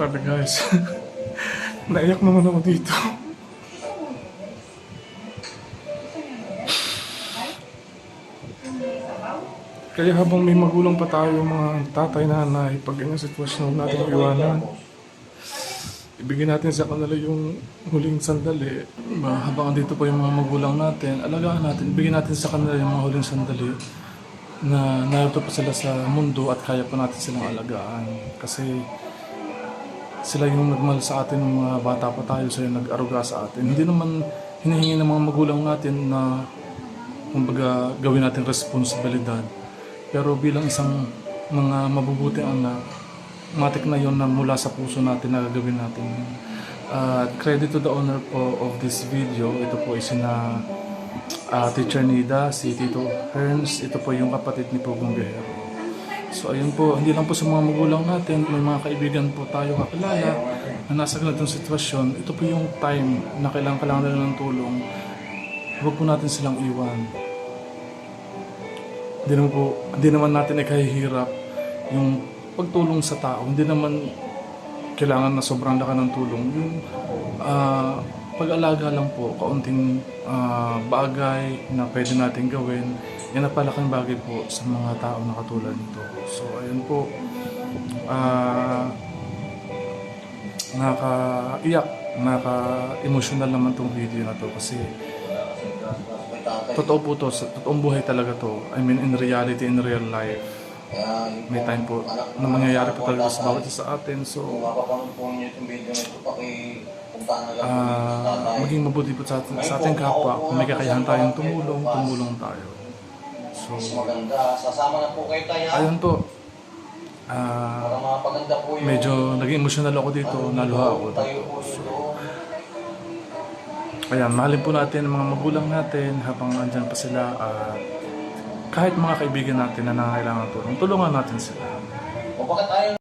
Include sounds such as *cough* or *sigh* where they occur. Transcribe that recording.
Grabe guys. *laughs* Naiyak naman ako dito. Kaya habang may magulang pa tayo, mga tatay, nanay, pag ganyan sitwasyon natin iwanan. Ibigay natin sa kanila yung huling sandali. Ba, habang andito pa yung mga magulang natin, alagaan natin, ibigay natin sa kanila yung mga huling sandali na narito pa sila sa mundo at kaya pa natin silang alagaan. Kasi sila yung nagmahal sa atin ng mga bata pa tayo, sila yung nag-aruga sa atin. Hindi naman hinihingi ng mga magulang natin na kumbaga gawin natin responsibilidad. Pero bilang isang mga mabubuting anak, matik na yon na mula sa puso natin na gagawin natin. At credit to the owner po of this video. Ito po is na ah, Teacher Nida, si Tito Herns. Ito po yung kapatid ni Pugong Guerrero. So ayun po, hindi lang po sa mga magulang natin, may mga kaibigan po tayo kakilala na nasa ganitong sitwasyon. Ito po yung time na kailangan kailangan nila ng tulong. Huwag po natin silang iwan. Hindi naman po, hindi naman natin ikahihirap yung pagtulong sa tao. Hindi naman kailangan na sobrang laka ng tulong. Yung pag-alaga lang po, kaunting ah, bagay na pwede natin gawin, yan ang palaking bagay po sa mga tao na katulad nito. So, ayun po. Ah, nakaka-iyak, nakaka-emotional naman tong video na to kasi totoo po to, totoong buhay talaga to. I mean, in reality, in real life. May time po na mangyayari po talaga sa bawat sa atin. So, Pakipuntahan na lang tatay. maging mabuti po sa, sa ating kapwa. Kung may kakayahan tayong tumulong, tumulong tayo. So, maganda. Sasama na po kayo tayo. ayun po. Para Ah, po yung... medyo naging emotional ako dito, naluha ako. Tayo dito. Ayan, mahalin po natin ang mga magulang natin habang andyan pa sila at kahit mga kaibigan natin na nangangailangan ng tulong, tulungan natin sila. O bakit ayaw